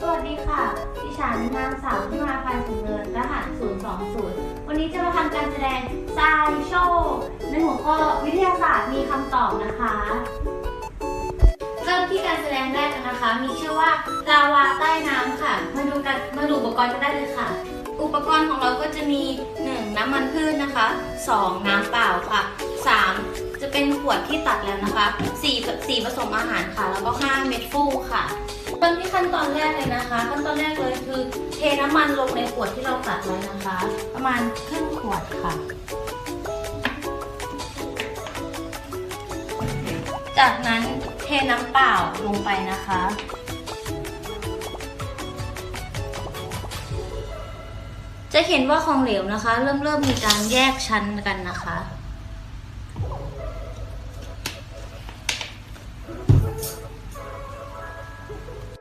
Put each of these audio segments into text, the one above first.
สวัสดีค่ะ ดิฉันนางสาวที่มาภัยสูงเนินรหัส020 วันนี้จะมาทำการแสดงไซโชว์ในหัวข้อวิทยาศาสตร์มีคำตอบนะคะ เริ่มที่การแสดงแรกกันนะคะ มีชื่อว่าลาวาใต้น้ำค่ะ มาดูกันมาดูอุปกรณ์กันได้เลยค่ะ อุปกรณ์ของเราก็จะมี 1. น้ำมันพืชนะคะ 2. น้ำเปล่าค่ะ 3. จะเป็นขวดที่ตัดแล้วนะคะ4 4ผสมอาหารค่ะ แล้วก็5เม็ดฟูค่ะเริ่มที่ขั้นตอนแรกเลยนะคะ ขั้นตอนแรกเลยคือ เทน้ำมันลงในขวดที่เราตัดไว้นะคะ ประมาณครึ่งขวดค่ะ จากนั้นเทน้ำเปล่าลงไปนะคะจะเห็นว่าของเหลวนะคะ เริ่มเริ่มมีการแยกชั้นกันนะคะ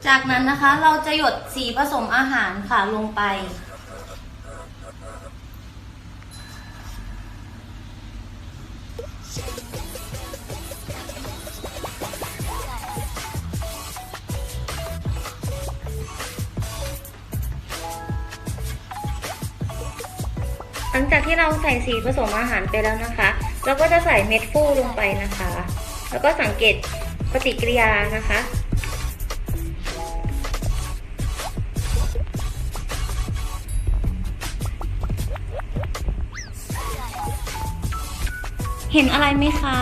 จากนั้นนะคะเราจะหยดสีผสมอาหารค่ะลงไป หลังจากที่เราใส่สีผสมอาหารไปแล้วนะคะ เราก็จะใส่เม็ดฟูลงไปนะคะ แล้วก็สังเกตปฏิกิริยานะคะ เห็นอะไรไหมคะ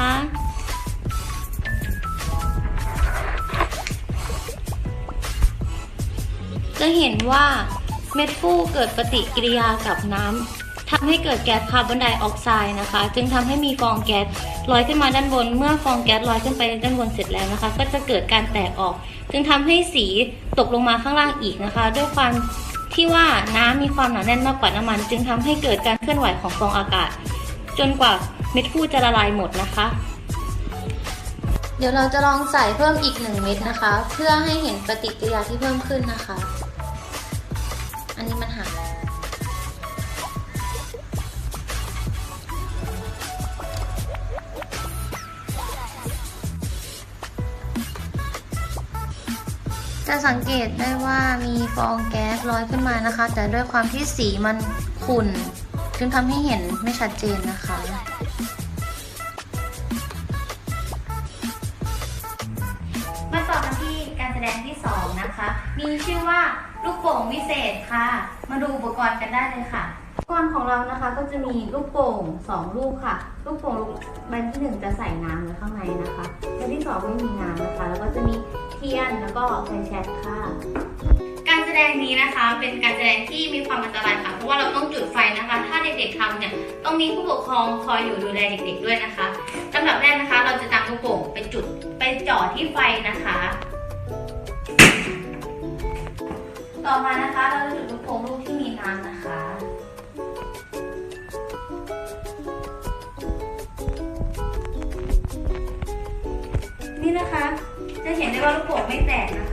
จะเห็นว่าเม็ดฟูเกิดปฏิกิริยากับน้ำทำให้เกิดแก๊สคาร์บอนไดออกไซด์นะคะ จึงทำให้มีฟองแก๊สลอยขึ้นมาด้านบน เมื่อฟองแก๊สลอยขึ้นไปด้านบนเสร็จแล้วนะคะ ก็จะเกิดการแตกออก จึงทำให้สีตกลงมาข้างล่างอีกนะคะ ด้วยความที่ว่าน้ำมีความหนาแน่นมากกว่าน้ำมัน จึงทำให้เกิดการเคลื่อนไหวของฟองอากาศ จนกว่า เม็ดฟูจะละลายหมดนะคะ เดี๋ยวเราจะลองใส่เพิ่มอีกหนึ่งเม็ดนะคะ เพื่อให้เห็นปฏิกิริยาที่เพิ่มขึ้นนะคะ อันนี้มันหักจะสังเกตได้ว่ามีฟองแก๊สลอยขึ้นมานะคะ แต่ด้วยความที่สีมันขุ่น จึงทำให้เห็นไม่ชัดเจนนะคะ มาต่อกันที่การแสดงที่ 2 นะคะ มีชื่อว่าลูกโป่งวิเศษค่ะ มาดูอุปกรณ์กันได้เลยค่ะอุปกรณ์ของเรานะคะก็จะมีลูกโป่ง2ลูกค่ะ ลูกโป่งใบที่ 1 จะใส่น้ำไว้ข้างในนะคะใบที่ 2 ไม่มีน้ำนะคะ แล้วก็จะมีเทียนแล้วก็ไฟแช็กค่ะการแส ดงนี้นะคะ เป็นการแสดงที่มีความอันตรายค่ะ เพราะว่าเราต้องจุดไฟนะคะ ถ้าเด็กๆทำเนี่ยต้องมีผู้ปกครองคอยอยู่ดูแลเด็กๆด้วยนะคะลำดับแรกนะคะ เราจะนำลูกโป่งไปจุดไปจ่อที่ไฟนะคะ ต่อมานะคะเราจะจุดลูกโป่งลูกที่มีน้ำนะคะนี่นะคะ จะเห็นได้ว่าลูกโป่งไม่แตกนะคะ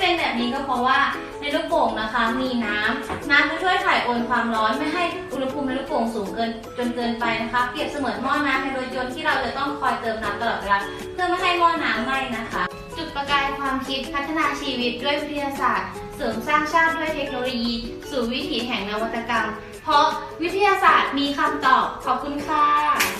เป็นแบบนี้ก็เพราะว่าในลูกโป่งนะคะ มีน้ำน้ำจะช่วยถ่ายโอนความร้อนไม่ให้อุณหภูมิในลูกโป่งสูงเกินจนเกินไปนะคะเปรียบเสมือนหม้อน้ำในรถยนต์ที่เราจะต้องคอยเติมน้ำตลอดเวลาเพื่อไม่ให้หม้อน้ำไหม้นะคะ จุดประกายความคิดพัฒนาชีวิตด้วยวิทยาศาสตร์ เสริมสร้างชาติด้วยเทคโนโลยี สู่วิถีแห่งนวัตกรรม เพราะวิทยาศาสตร์มีคำตอบขอบคุณค่ะ